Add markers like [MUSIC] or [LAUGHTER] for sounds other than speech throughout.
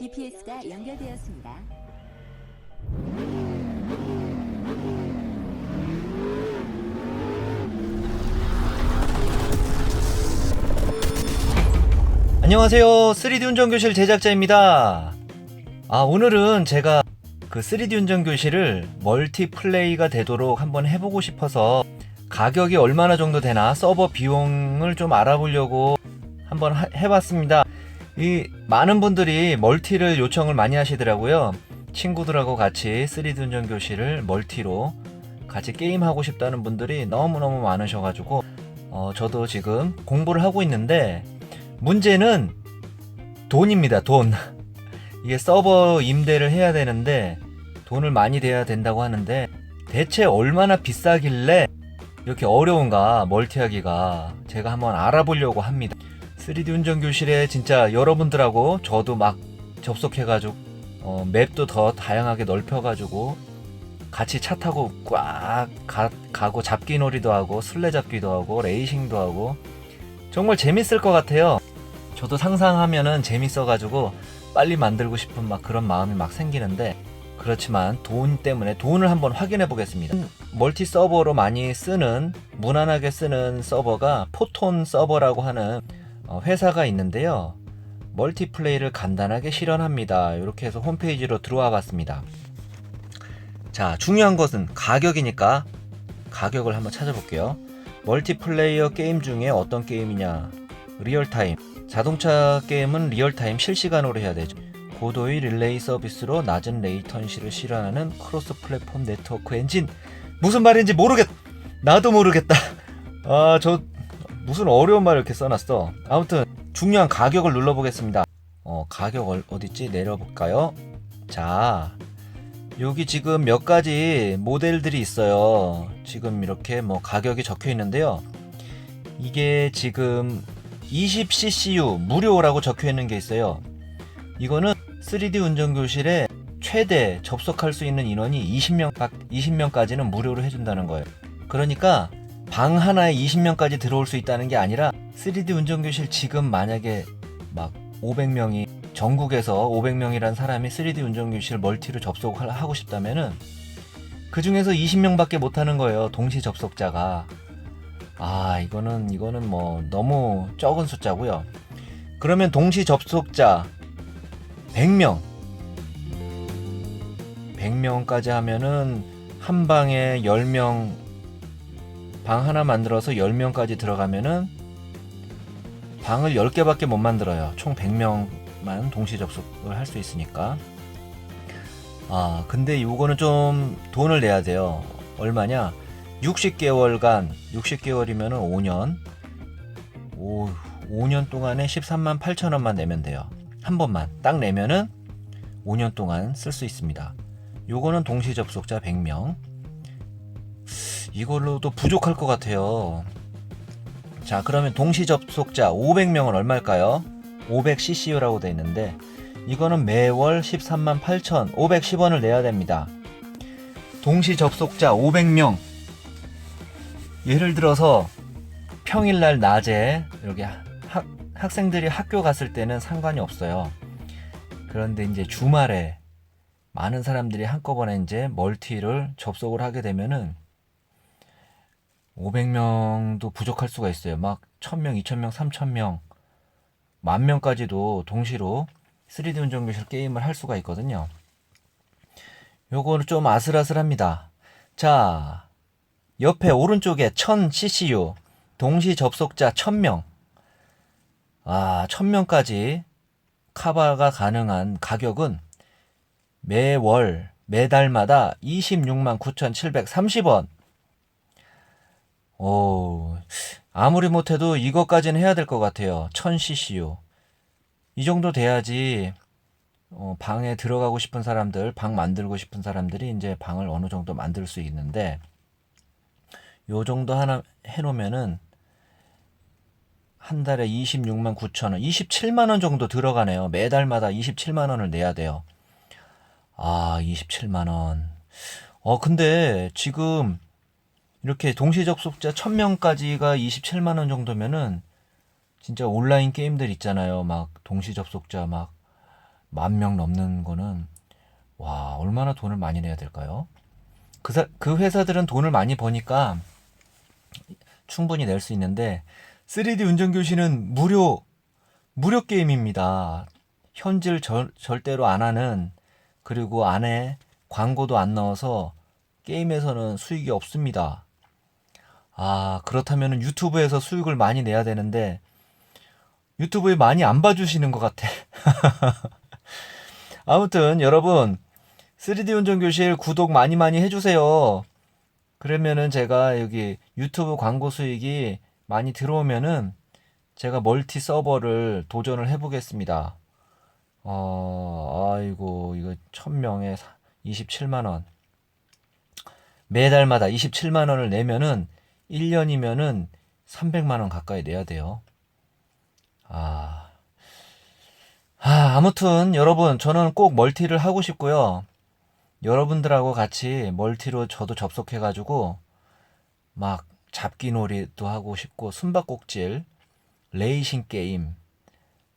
GPS가 연결되었습니다. 안녕하세요. 3D 운전교실 제작자입니다. 아, 오늘은 제가 그 3D 운전교실을 멀티플레이가 되도록 한번 해보고 싶어서 가격이 얼마나 정도 되나 서버 비용을 좀 알아보려고 한번 하- 해봤습니다. 이 많은 분들이 멀티를 요청을 많이 하시더라고요. 친구들하고 같이 3D 운전 교실을 멀티로 같이 게임하고 싶다는 분들이 너무너무 많으셔가지고 어, 저도 지금 공부를 하고 있는데 문제는 돈입니다, 돈. [LAUGHS] 이게 서버 임대를 해야 되는데 돈을 많이 대야 된다고 하는데 대체 얼마나 비싸길래 이렇게 어려운가 멀티하기가 제가 한번 알아보려고 합니다. 3D 운전 교실에 진짜 여러분들하고 저도 막 접속해가지고 어, 맵도 더 다양하게 넓혀가지고 같이 차 타고 꽉 가, 가고 잡기놀이도 하고 술래잡기도 하고 레이싱도 하고 정말 재밌을 것 같아요. 저도 상상하면은 재밌어가지고 빨리 만들고 싶은 막 그런 마음이 막 생기는데 그렇지만 돈 때문에 돈을 한번 확인해 보겠습니다. 멀티 서버로 많이 쓰는 무난하게 쓰는 서버가 포톤 서버라고 하는 어, 회사가 있는데요. 멀티플레이를 간단하게 실현합니다. 이렇게 해서 홈페이지로 들어와 봤습니다. 자, 중요한 것은 가격이니까 가격을 한번 찾아볼게요. 멀티플레이어 게임 중에 어떤 게임이냐? 리얼타임. 자동차 게임은 리얼타임 실시간으로 해야 되죠. 고도의 릴레이 서비스로 낮은 레이턴시를 실현하는 크로스 플랫폼 네트워크 엔진. 무슨 말인지 모르겠. 나도 모르겠다. 아, 저 무슨 어려운 말을 이렇게 써놨어. 아무튼 중요한 가격을 눌러보겠습니다. 어, 가격 얼- 어딨지? 내려볼까요? 자, 여기 지금 몇 가지 모델들이 있어요. 지금 이렇게 뭐 가격이 적혀 있는데요. 이게 지금 20ccu 무료라고 적혀 있는 게 있어요. 이거는 3D 운전교실에 최대 접속할 수 있는 인원이 20명, 20명까지는 무료로 해준다는 거예요. 그러니까 방 하나에 20명까지 들어올 수 있다는 게 아니라 3D 운전교실 지금 만약에 막 500명이 전국에서 500명이란 사람이 3D 운전교실 멀티로 접속을 하고 싶다면은 그 중에서 20명밖에 못 하는 거예요. 동시 접속자가. 아, 이거는 이거는 뭐 너무 적은 숫자고요. 그러면 동시 접속자 100명. 100명까지 하면은 한 방에 10명 방 하나 만들어서 10명까지 들어가면은 방을 10개밖에 못 만들어요. 총 100명만 동시 접속을 할 수 있으니까. 아, 근데 요거는 좀 돈을 내야 돼요. 얼마냐? 60개월간, 60개월이면 5년. 오, 5년 동안에 13만 8천 원만 내면 돼요. 한 번만 딱 내면은 5년 동안 쓸 수 있습니다. 요거는 동시 접속자 100명. 이걸로도 부족할 것 같아요. 자, 그러면 동시 접속자 500명은 얼마일까요? 500cc라고 돼 있는데 이거는 매월 13만 8천 510원을 내야 됩니다. 동시 접속자 500명. 예를 들어서 평일날 낮에 이렇게 학, 학생들이 학교 갔을 때는 상관이 없어요. 그런데 이제 주말에 많은 사람들이 한꺼번에 이제 멀티를 접속을 하게 되면은 500명도 부족할 수가 있어요. 막 1000명, 2000명, 3000명, 만 명까지도 동시로 3D 운전교실 게임을 할 수가 있거든요. 요거는 좀 아슬아슬합니다. 자, 옆에 오른쪽에 1000ccu 동시 접속자 1000명. 아, 1000명까지 카바가 가능한 가격은 매월 매달마다 26만 9,730원. 오, 아무리 못해도 이것까지는 해야 될 것 같아요. 1000ccu. 이 정도 돼야지 어, 방에 들어가고 싶은 사람들, 방 만들고 싶은 사람들이 이제 방을 어느 정도 만들 수 있는데 요 정도 하나 해놓으면은 한 달에 26만 9천 원, 27만 원 정도 들어가네요. 매달마다 27만 원을 내야 돼요. 아, 27만 원. 어, 근데 지금 이렇게 동시 접속자 1000명까지가 27만 원 정도면은 진짜 온라인 게임들 있잖아요. 막 동시 접속자 막 만 명 넘는 거는 와 얼마나 돈을 많이 내야 될까요? 그, 사- 그 회사들은 돈을 많이 버니까 충분히 낼 수 있는데 3D 운전교실은 무료 무료 게임입니다. 현질 절, 절대로 안 하는 그리고 안에 광고도 안 넣어서 게임에서는 수익이 없습니다. 아 그렇다면 유튜브에서 수익을 많이 내야 되는데 유튜브에 많이 안 봐주시는 것 같아. [LAUGHS] 아무튼 여러분 3D 운전 교실 구독 많이 많이 해주세요. 그러면은 제가 여기 유튜브 광고 수익이 많이 들어오면은 제가 멀티 서버를 도전을 해보겠습니다. 어, 아이고, 이거 1000명에 27만원. 매달마다 27만원을 내면은 1년이면은 300만 원 가까이 내야 돼요. 아. 아, 아무튼 여러분, 저는 꼭 멀티를 하고 싶고요. 여러분들하고 같이 멀티로 저도 접속해 가지고 막 잡기 놀이도 하고 싶고 숨바꼭질, 레이싱 게임,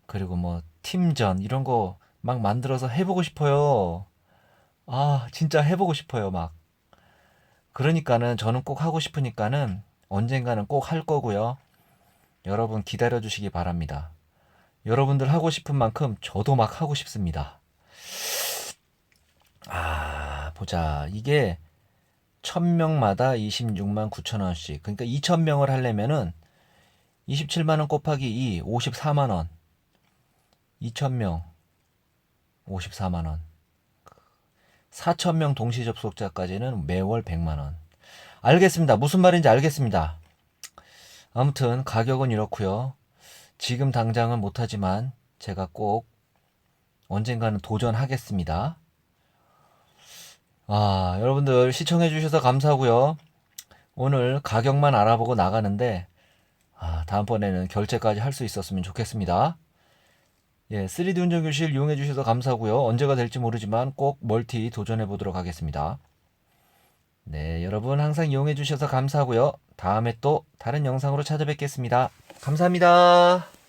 그리고 뭐 팀전 이런 거 막 만들어서 해보고 싶어요. 아, 진짜 해보고 싶어요, 막. 그러니까는 저는 꼭 하고 싶으니까는 언젠가는 꼭 할 거고요. 여러분 기다려 주시기 바랍니다. 여러분들 하고 싶은 만큼 저도 막 하고 싶습니다. 아, 보자. 이게 1000명마다 26만 9천 원씩. 그러니까 2000명을 하려면은 27만 원 곱하기 2, 54만 원. 2000명 54만 원. 4000명 동시 접속자까지는 매월 100만 원. 알겠습니다. 무슨 말인지 알겠습니다. 아무튼 가격은 이렇고요. 지금 당장은 못하지만 제가 꼭 언젠가는 도전하겠습니다. 아, 여러분들 시청해 주셔서 감사하고요. 오늘 가격만 알아보고 나가는데, 아, 다음번에는 결제까지 할 수 있었으면 좋겠습니다. 예, 3D 운전 교실 이용해 주셔서 감사하고요. 언제가 될지 모르지만 꼭 멀티 도전해 보도록 하겠습니다. 네, 여러분 항상 이용해 주셔서 감사하고요. 다음에 또 다른 영상으로 찾아뵙겠습니다. 감사합니다.